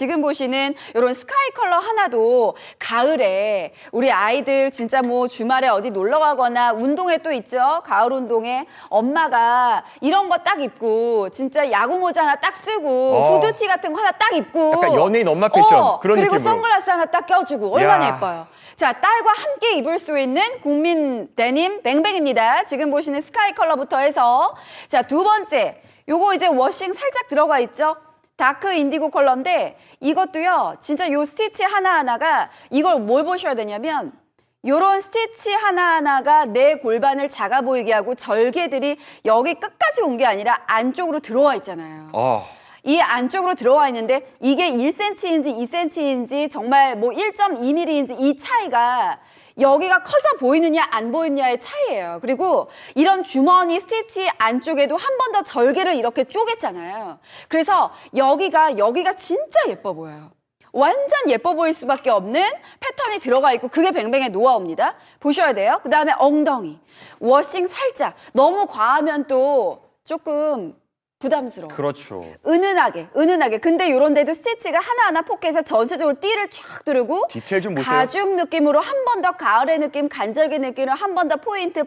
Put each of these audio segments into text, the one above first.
지금 보시는 이런 스카이 컬러 하나도 가을에 우리 아이들 진짜 뭐 주말에 어디 놀러 가거나 운동회 또 있죠. 가을 운동회 엄마가 이런 거 딱 입고 진짜 야구 모자 하나 딱 쓰고 어. 후드티 같은 거 하나 딱 입고 약간 연예인 엄마 패션 그런 그리고 느낌으로. 선글라스 하나 딱 껴주고 얼마나 야. 예뻐요. 자, 딸과 함께 입을 수 있는 국민 데님 뱅뱅입니다. 지금 보시는 스카이 컬러부터 해서 자, 두 번째. 요거 이제 워싱 살짝 들어가 있죠? 다크 인디고 컬러인데 이것도요. 진짜 요 스티치 하나하나가 이걸 뭘 보셔야 되냐면 요런 스티치 하나하나가 내 골반을 작아 보이게 하고 절개들이 여기 끝까지 온 게 아니라 안쪽으로 들어와 있잖아요. 아, 이 안쪽으로 들어와 있는데 이게 1cm인지 2cm인지 정말 뭐 1.2mm인지 이 차이가 여기가 커져 보이느냐 안 보이느냐의 차이예요. 그리고 이런 주머니 스티치 안쪽에도 한 번 더 절개를 이렇게 쪼갰잖아요. 그래서 여기가 여기가 진짜 예뻐 보여요. 완전 예뻐 보일 수밖에 없는 패턴이 들어가 있고 그게 뱅뱅의 노하우입니다. 보셔야 돼요. 그 다음에 엉덩이. 워싱 살짝. 너무 과하면 또 조금 부담스러워. 그렇죠. 은은하게, 은은하게. 근데 요런 데도 스티치가 하나하나 포켓에서 전체적으로 띠를 쫙 두르고 디테일 좀 보세요. 가죽 느낌으로 한 번 더 가을의 느낌, 간절기 느낌으로 한 번 더 포인트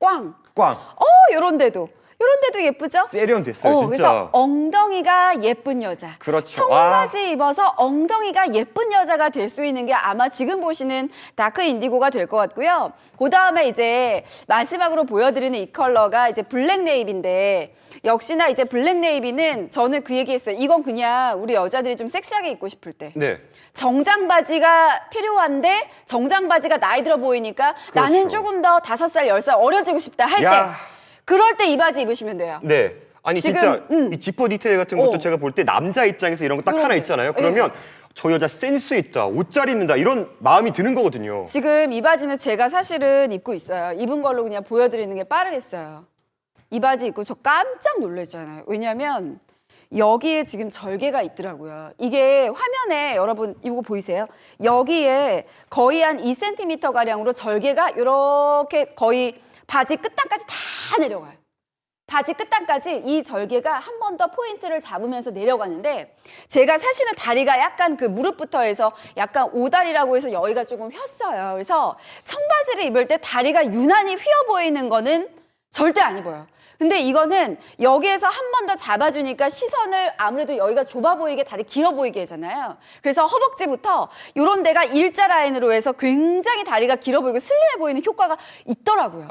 꽝. 꽝. 어, 요런 데도. 요런 데도 예쁘죠? 세련됐어요, 어, 진짜. 그래서 엉덩이가 예쁜 여자. 그렇죠. 청바지 입어서 엉덩이가 예쁜 여자가 될 수 있는 게 아마 지금 보시는 다크 인디고가 될 것 같고요. 그 다음에 이제 마지막으로 보여드리는 이 컬러가 이제 블랙 네이비인데 역시나 이제 블랙 네이비는 저는 그 얘기했어요. 이건 그냥 우리 여자들이 좀 섹시하게 입고 싶을 때. 네. 정장 바지가 필요한데 정장 바지가 나이 들어 보이니까 나는 조금 더 다섯 살, 열 살 어려지고 싶다 할때 그럴 때 이 바지 입으시면 돼요. 네. 아니 지금, 진짜 음. 이 지퍼 디테일 같은 것도 어. 제가 볼 때 남자 입장에서 이런 거 딱 하나. 있잖아요. 그러면 예. 저 여자 센스 있다, 옷 잘 입는다 이런 마음이 드는 거거든요. 지금 이 바지는 제가 사실은 입고 있어요. 입은 걸로 그냥 보여드리는 게 빠르겠어요. 이 바지 입고 저 깜짝 놀랐잖아요. 왜냐면 여기에 지금 절개가 있더라고요. 이게 화면에 여러분 이거 보이세요? 여기에 거의 한 2cm 가량으로 절개가 이렇게 거의 바지 끝단까지 다 내려가요. 바지 끝단까지 이 절개가 한 번 더 포인트를 잡으면서 내려가는데 제가 사실은 다리가 약간 그 무릎부터 해서 약간 오다리라고 해서 여기가 조금 휘었어요. 그래서 청바지를 입을 때 다리가 유난히 휘어 보이는 거는 절대 안 입어요. 근데 이거는 여기에서 한 번 더 잡아주니까 시선을 아무래도 여기가 좁아 보이게 다리 길어 보이게 하잖아요. 그래서 허벅지부터 이런 데가 일자 라인으로 해서 굉장히 다리가 길어 보이고 슬림해 보이는 효과가 있더라고요.